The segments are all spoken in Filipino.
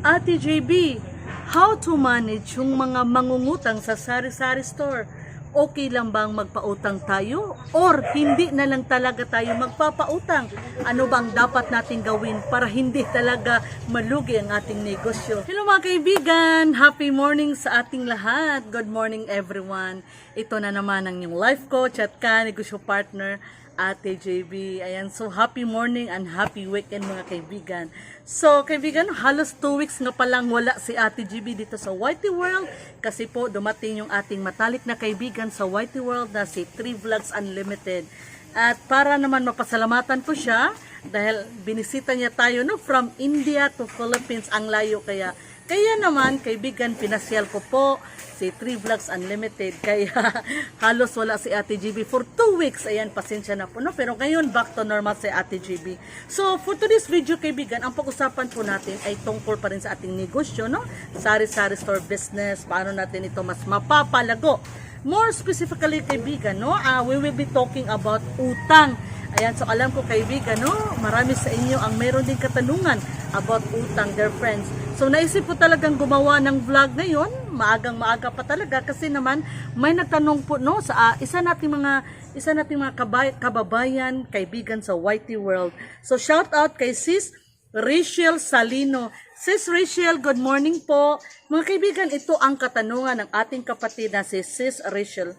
Ate JB, how to manage yung mga mangungutang sa sari-sari store? Okay lang bang magpautang tayo? Or hindi na lang talaga tayo magpapautang? Ano bang dapat natin gawin para hindi talaga malugi ang ating negosyo? Hello mga kaibigan! Happy morning sa ating lahat! Good morning everyone! Ito na naman ang yung life coach at ka negosyo partner Ate JB. Ayan, so happy morning and happy weekend mga kaibigan. So, kaibigan, halos 2 weeks nga palang wala si Ate JB dito sa Whitey World kasi po dumating yung ating matalik na kaibigan sa Whitey World na si 3 Vlogs Unlimited. At para naman mapasalamatan ko siya dahil binisita niya tayo no from India to Philippines ang layo kaya kaya naman, kaibigan, pinasyal ko po si 3 Vlogs Unlimited. Kaya halos wala si Ate GB for 2 weeks. Ayan, pasensya na po. No? Pero ngayon, back to normal si Ate GB. So, for today's video, kaibigan, ang pag-usapan po natin ay tungkol pa rin sa ating negosyo. No? Sari-sari store business. Paano natin ito mas mapapalago. More specifically, kaibigan, no? Uh, we will be talking about utang. Ayan, so alam ko kaibigan, no? Marami sa inyo ang meron din katanungan about utang, dear friends. So naisip ko talagang gumawa ng vlog ngayon, maagang maaga pa talaga kasi naman may nagtanong po no sa uh, isa nating mga isa nating mga kabay, kababayan, kaibigan sa Whitey World. So shout out kay Sis Rachel Salino. Sis Rachel, good morning po. Mga kaibigan, ito ang katanungan ng ating kapatid na si Sis Rachel.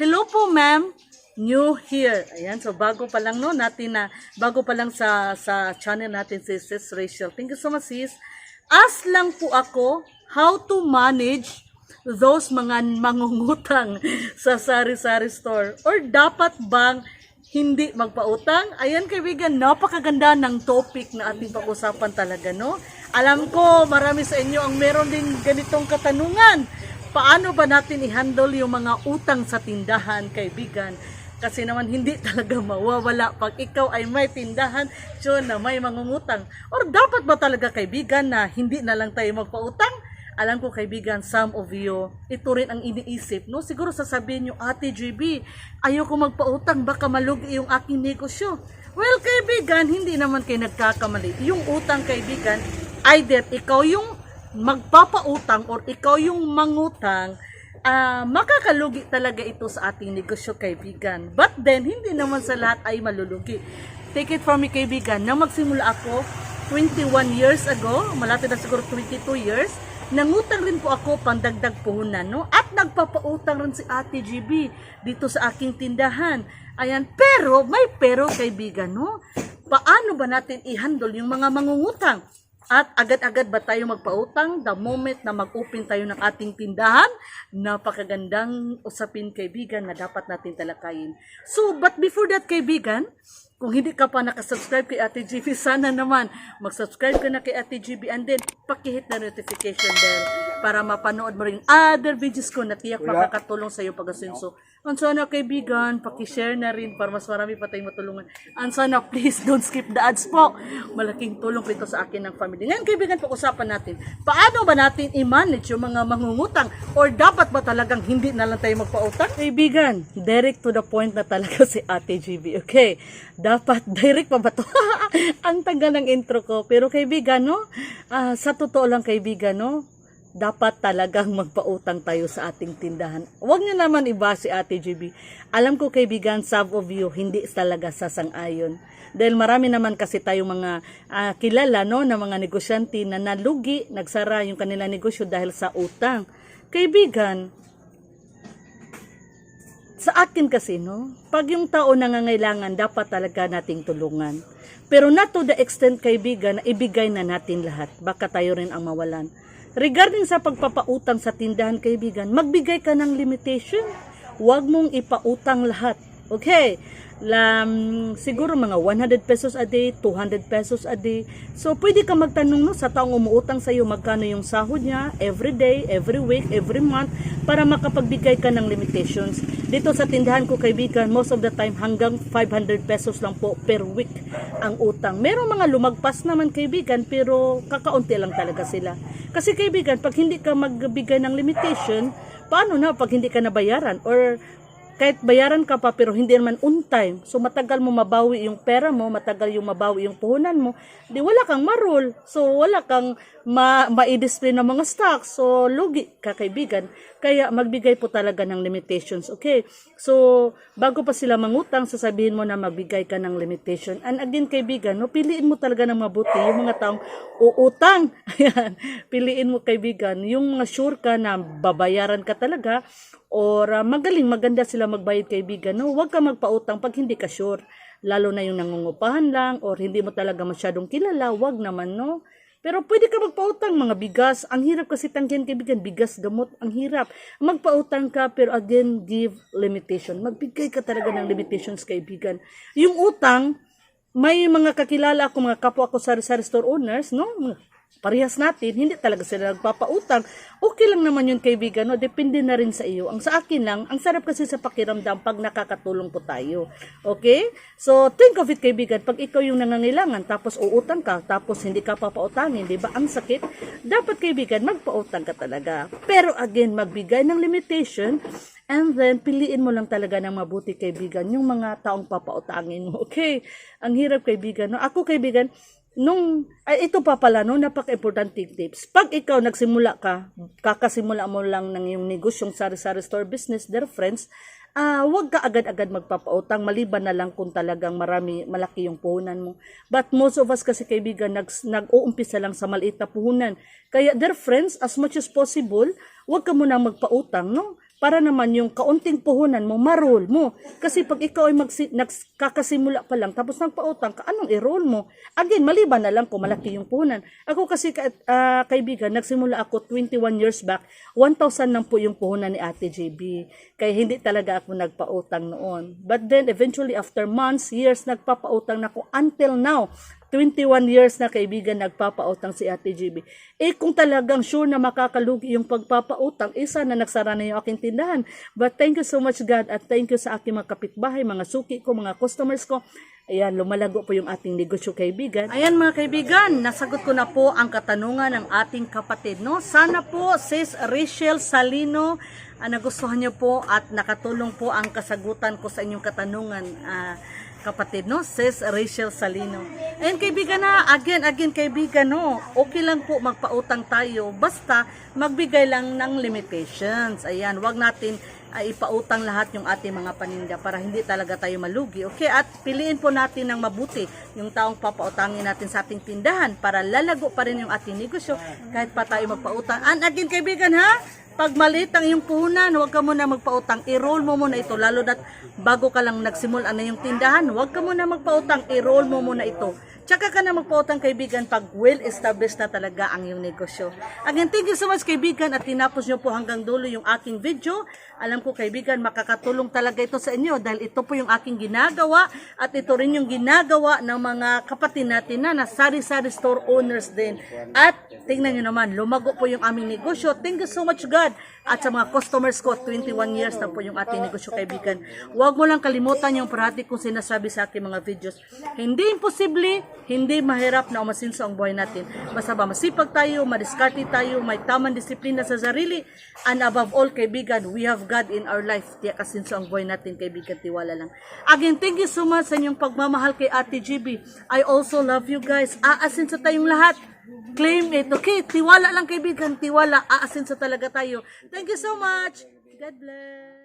Hello po ma'am new here. Ayan, so bago pa lang no natin na bago pa lang sa sa channel natin si Sis Rachel. Thank you so much sis. Ask lang po ako how to manage those mga mangungutang sa sari-sari store or dapat bang hindi magpautang? Ayan kaibigan, napakaganda ng topic na ating pag-usapan talaga, no? Alam ko, marami sa inyo ang meron din ganitong katanungan. Paano ba natin i-handle yung mga utang sa tindahan, kaibigan? Kasi naman hindi talaga mawawala pag ikaw ay may tindahan, yun na may mangungutang. Or dapat ba talaga kaibigan na hindi na lang tayo magpautang? Alam ko kaibigan, some of you, ito rin ang iniisip, no? Siguro sasabihin nyo, Ate JB, ayoko magpautang, baka malugi yung aking negosyo. Well, kaibigan, hindi naman kayo nagkakamali. Yung utang, kaibigan, either ikaw yung magpapautang or ikaw yung mangutang, ah makakalugi talaga ito sa ating negosyo, kaibigan. But then, hindi naman sa lahat ay malulugi. Take it from me, kaibigan, nang magsimula ako, 21 years ago, malapit na siguro 22 years, nangutang rin po ako pandagdag puhunan, no? At nagpapautang rin si Ate GB dito sa aking tindahan. Ayan, pero may pero kaibigan, no? Paano ba natin i-handle yung mga mangungutang? At agad-agad ba tayo magpautang the moment na mag-open tayo ng ating tindahan? Napakagandang usapin kaibigan na dapat natin talakayin. So, but before that kaibigan, kung hindi ka pa nakasubscribe kay Ate GB, sana naman mag-subscribe ka na kay Ate GB and then pakihit na notification bell para mapanood mo rin other videos ko na tiyak makakatulong sa iyo pag-asenso. Ang sana kaibigan, pakishare na rin para mas marami pa tayong matulungan. Ang sana please don't skip the ads po. Malaking tulong po ito sa akin ng family. Ngayon kaibigan, pag-usapan natin, paano ba natin i-manage yung mga mangungutang or dapat ba talagang hindi na lang tayo magpautang? Kaibigan, direct to the point na talaga si Ate GB. Okay, dapat direct pa ba to? Ang tagal ng intro ko. Pero kaibigan, no? Ah, sa totoo lang kaibigan, no? dapat talagang magpautang tayo sa ating tindahan. Huwag niyo naman iba si Ate GB. Alam ko kaibigan, some of you hindi talaga sasang-ayon. Dahil marami naman kasi tayong mga ah, kilala no, na mga negosyante na nalugi, nagsara yung kanila negosyo dahil sa utang. Kaibigan, sa akin kasi, no, pag yung tao nangangailangan, dapat talaga nating tulungan. Pero not to the extent, kaibigan, na ibigay na natin lahat. Baka tayo rin ang mawalan. Regarding sa pagpapautang sa tindahan, kaibigan, magbigay ka ng limitation. Huwag mong ipautang lahat. Okay? Lam, siguro mga 100 pesos a day, 200 pesos a day. So, pwede ka magtanong no, sa taong umuutang sa iyo magkano yung sahod niya every day, every week, every month para makapagbigay ka ng limitations. Dito sa tindahan ko kaibigan, most of the time hanggang 500 pesos lang po per week ang utang. Merong mga lumagpas naman kaibigan pero kakaunti lang talaga sila. Kasi kaibigan, pag hindi ka magbigay ng limitation, paano na pag hindi ka nabayaran or kahit bayaran ka pa pero hindi naman on time. So matagal mo mabawi yung pera mo, matagal yung mabawi yung puhunan mo, di wala kang marol. So wala kang ma ma-display ng mga stocks. So lugi ka kaibigan. Kaya magbigay po talaga ng limitations. Okay? So bago pa sila mangutang, sasabihin mo na magbigay ka ng limitation. And again kaibigan, no, piliin mo talaga ng mabuti yung mga taong uutang. Piliin mo kaibigan, yung mga sure ka na babayaran ka talaga or ah, magaling maganda sila magbayad kaibigan no? Huwag ka magpautang pag hindi ka sure. Lalo na yung nangungupahan lang or hindi mo talaga masyadong kilala wag naman no? Pero pwede ka magpautang mga bigas. Ang hirap kasi tanggihan kaibigan bigas gamot ang hirap. Magpautang ka pero again give limitation. Magbigay ka talaga ng limitations kaibigan yung utang may mga kakilala ako mga kapwa ko sa sari store owners no parehas natin, hindi talaga sila nagpapautang. Okay lang naman yun kaibigan, no? depende na rin sa iyo. Ang sa akin lang, ang sarap kasi sa pakiramdam pag nakakatulong po tayo. Okay? So, think of it kaibigan, pag ikaw yung nangangailangan, tapos uutang ka, tapos hindi ka papautangin, di ba? Ang sakit. Dapat kaibigan, magpautang ka talaga. Pero again, magbigay ng limitation, And then, piliin mo lang talaga ng mabuti kaibigan, yung mga taong papautangin mo. Okay? Ang hirap kaibigan. No? Ako kaibigan, nung, ay, ito pa pala, no, napaka-importante tips. Pag ikaw nagsimula ka, kakasimula mo lang ng yung negosyong sari-sari store business, dear friends, ah wag ka agad-agad magpapautang maliban na lang kung talagang marami malaki yung puhunan mo. But most of us kasi kaibigan nag nag-uumpisa lang sa maliit na puhunan. Kaya dear friends, as much as possible, wag ka muna magpautang, no? Para naman yung kaunting puhunan mo, marol mo. Kasi pag ikaw ay magsi, nagkakasimula pa lang, tapos nagpautang ka, anong i-roll mo? Again, maliban na lang kung malaki yung puhunan. Ako kasi, ka, ah, kaibigan, nagsimula ako 21 years back, 1,000 lang po yung puhunan ni Ate JB. Kaya hindi talaga ako nagpautang noon. But then, eventually, after months, years, nagpapautang na ako until now. 21 years na kaibigan nagpapautang si Ate GB. Eh kung talagang sure na makakalugi yung pagpapautang, eh sana nagsara na yung aking tindahan. But thank you so much God at thank you sa aking mga kapitbahay, mga suki ko, mga customers ko. Ayan, lumalago po yung ating negosyo kaibigan. Ayan mga kaibigan, nasagot ko na po ang katanungan ng ating kapatid. No? Sana po sis Rachel Salino ah, nagustuhan niyo po at nakatulong po ang kasagutan ko sa inyong katanungan. Ah, kapatid, no? Sis Rachel Salino. And kaibigan na, again, again, kaibigan, no? Okay lang po magpautang tayo, basta magbigay lang ng limitations. Ayan, wag natin ay ipautang lahat yung ating mga paninda para hindi talaga tayo malugi. Okay? At piliin po natin ng mabuti yung taong papautangin natin sa ating tindahan para lalago pa rin yung ating negosyo kahit pa tayo magpautang. And again, kaibigan, ha? Pag maliit ang iyong puhunan, huwag ka muna magpautang. I-roll mo muna ito. Lalo na bago ka lang nagsimula na yung tindahan, huwag ka muna magpautang. I-roll mo muna ito. Tsaka ka na magpautang kaibigan pag well-established na talaga ang iyong negosyo. Again, thank you so much kaibigan at tinapos nyo po hanggang dulo yung aking video. Alam ko kaibigan, makakatulong talaga ito sa inyo dahil ito po yung aking ginagawa at ito rin yung ginagawa ng mga kapatid natin na na sari-sari store owners din. At tingnan nyo naman, lumago po yung aming negosyo. Thank you so much God. At sa mga customers ko, 21 years na po yung ating negosyo kaibigan. Huwag mo lang kalimutan yung parati kong sinasabi sa aking mga videos. Hindi imposible, hindi mahirap na umasinso ang buhay natin. Basta ba masipag tayo, madiskarte tayo, may tamang disiplina sa sarili, and above all, kaibigan, we have God in our life. Tiyak kasinso ang buhay natin, kaibigan, tiwala lang. Again, thank you so much sa inyong pagmamahal kay Ate GB. I also love you guys. Aasinso tayong lahat. Claim it. Okay, tiwala lang kaibigan, tiwala. Aasinso talaga tayo. Thank you so much. God bless.